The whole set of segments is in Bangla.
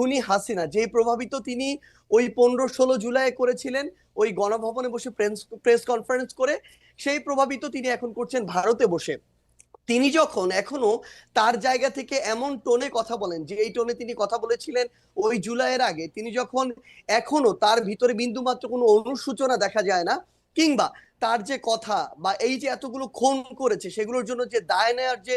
খুনি হাসিনা, যেই প্রভাবিত তিনি ওই পনেরো ষোলো জুলাই করেছিলেন, ওই গণভবনে বসে প্রেস কনফারেন্স করে, সেই প্রভাবিত তিনি এখন করছেন ভারতে বসে। তিনি যখন এখনও তার জায়গা থেকে এমন টোনে কথা বলেন, যে এই টোনে তিনি কথা বলেছিলেন ওই জুলাইয়ের আগে, তিনি যখন এখনও তার ভিতরে বিন্দুমাত্র কোনো অনুসূচনা দেখা যায় না, কিংবা তার যে কথা বা এই যে এতগুলো খুন করেছে, সেগুলোর জন্য যে দায় নেওয়ার যে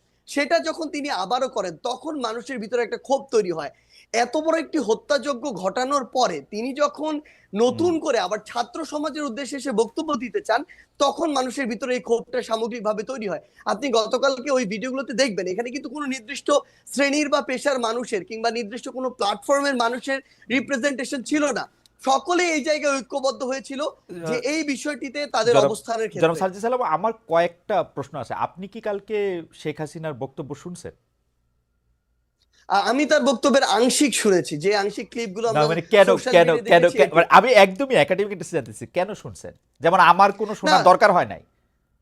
সেটা যখন তিনি আবারও করেন তখন মানুষের ভিতরে একটা ক্ষোভ তৈরি হয়। এত বড় একটি হত্যাযজ্ঞ ঘটানোর পরে তিনি যখন নতুন করে আবার ছাত্র সমাজের উদ্দেশ্যে এসে বক্তব্য দিতে চান তখন মানুষের ভিতরে এই ক্ষোভটা সামগ্রিকভাবে তৈরি হয়। আপনি গতকালকে ওই ভিডিওগুলোতে দেখবেন এখানে কিন্তু কোনো নির্দিষ্ট শ্রেণির বা পেশার মানুষের কিংবা নির্দিষ্ট কোনো প্ল্যাটফর্মের মানুষের রিপ্রেজেন্টেশন ছিল না। সকলে এই জায়গায় ঐক্যবদ্ধ হয়েছিল যে এই বিষয়টিতে তাদের জনাব- অবস্থানের জনাব ক্ষেত্রে সার্জি সালাম আমার কয়েকটা প্রশ্ন আছে। আপনি কি কালকে শেখ হাসিনার বক্তব্য শুনছেন? আমি তার বক্তব্যের আংশিক শুনেছি। যে আংশিক ক্লিপগুলো মানে কেন কেন কেন মানে আমি একদমই একাডেমিক জানতেছি কেন শুনছেন? যেমন আমার কোনো শোনার দরকার হয় নাই।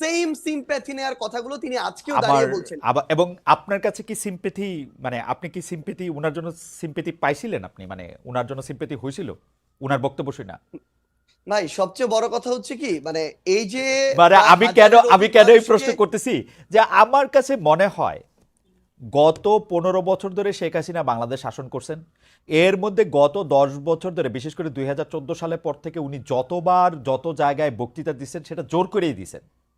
সেম সিম্প্যাথি নেওয়ার কথাগুলো তিনি আজকেও দাঁড়িয়ে বলছেন। আবার এবং আপনার কাছে কি সিম্পেথি মানে আপনি কি সিম্পেথি উনার জন্য সিম্পেথি পাইছিলেন আপনি? মানে উনার জন্য সিম্পেথি হয়েছিল উনার বক্তব্য শুনে ভাই সবচেয়ে বড় কথা হচ্ছে কি মানে এই যে মানে আমি কেন আমি কেন এই প্রশ্ন করতেছি? যে আমার কাছে মনে হয় গত পনেরো বছর ধরে শেখ হাসিনা বাংলাদেশ শাসন করছেন। এর মধ্যে গত দশ বছর ধরে বিশেষ করে দুই সালের পর থেকে উনি যতবার যত জায়গায় বক্তৃতা দিচ্ছেন সেটা জোর করেই দিছেন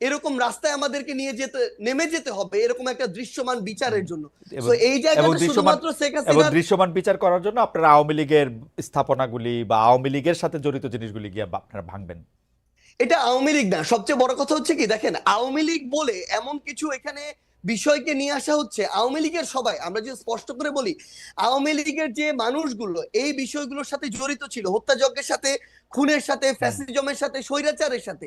এরকম রাস্তায় আমাদেরকে নিয়ে যেতে নেমে যেতে হবে এরকম একটা দৃশ্যমান বিচারের জন্য। তো এই এবং জায়গাটা দৃশ্যমান শুধুমাত্র শেখ এবং দৃশ্যমান বিচার করার জন্য আপনারা আওয়ামী লীগের স্থাপনাগুলি বা আওয়ামী লীগের সাথে জড়িত জিনিসগুলি গিয়ে আপনারা ভাঙবেন। এটা আওয়ামী লীগ না সবচেয়ে বড় কথা হচ্ছে কি দেখেন আওয়ামী লীগ বলে এমন কিছু এখানে বিষয়কে নিয়ে আসা হচ্ছে আওয়ামী লীগের সবাই আমরা যে স্পষ্ট করে বলি আওয়ামী লীগের যে মানুষগুলো এই বিষয়গুলোর সাথে জড়িত ছিল হত্যাযজ্ঞের সাথে খুনের সাথে ফ্যাসিজমের সাথে স্বৈরাচারের সাথে।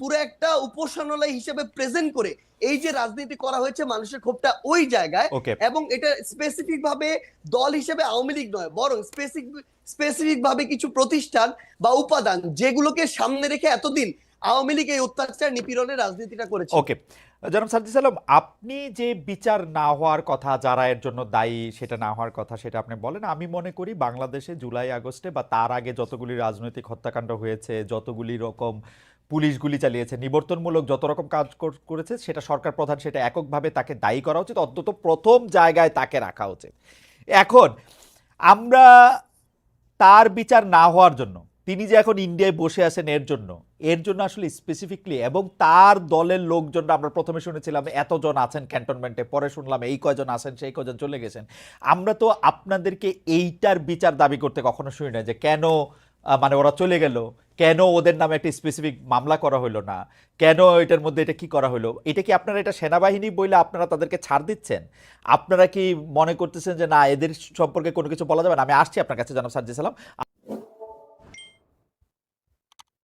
পুরো একটা উপাসনালয় হিসেবে প্রেজেন্ট করে এই যে রাজনীতি করা হয়েছে মানুষের ক্ষোভটা ওই জায়গায় এবং এটা স্পেসিফিক ভাবে দল হিসেবে আওয়ামী লীগ নয় বরং স্পেসিফিক স্পেসিফিক ভাবে কিছু প্রতিষ্ঠান বা উপাদান যেগুলোকে সামনে রেখে এতদিন আওয়ামী লীগ এই অত্যাচার নিপীড়নের রাজনীতিটা করেছে। ওকে জনাব সাজ্জিদ সালাম আপনি যে বিচার না হওয়ার কথা যারা এর জন্য দায়ী সেটা না হওয়ার কথা সেটা আপনি বলেন আমি মনে করি বাংলাদেশে জুলাই আগস্টে বা তার আগে যতগুলি রাজনৈতিক হত্যাকাণ্ড হয়েছে যতগুলি রকম পুলিশ গুলি চালিয়েছে। নিবর্তনমূলক যত রকম কাজ করেছে, সেটা সরকার প্রধান সেটা এককভাবে তাকে দায়ী করা উচিত, অন্তত প্রথম জায়গায় তাকে রাখা উচিত। এখন, আমরা তার বিচার না হওয়ার জন্য, তিনি যে এখন ইন্ডিয়ায় বসে আছেন এর জন্য এর জন্য আসলে স্পেসিফিকলি এবং তার দলের লোকজন আমরা প্রথমে শুনেছিলাম এতজন আছেন ক্যান্টনমেন্টে পরে শুনলাম এই কয়জন আছেন, সেই কয়জন চলে গেছেন। আমরা তো আপনাদেরকে এইটার বিচার দাবি করতে কখনো শুনি না যে কেন মানে ওরা চলে গেল কেন ওদের নামে একটা স্পেসিফিক মামলা করা হলো না? কেন এটার মধ্যে এটা কি করা হলো এটা কি আপনারা এটা সেনাবাহিনী বলে আপনারা তাদেরকে ছাড় দিচ্ছেন? আপনারা কি মনে করতেছেন যে না, এদের সম্পর্কে কোনো কিছু বলা যাবে না? আমি আসছি আপনার কাছে, জানাব সাজ্জি সালাম।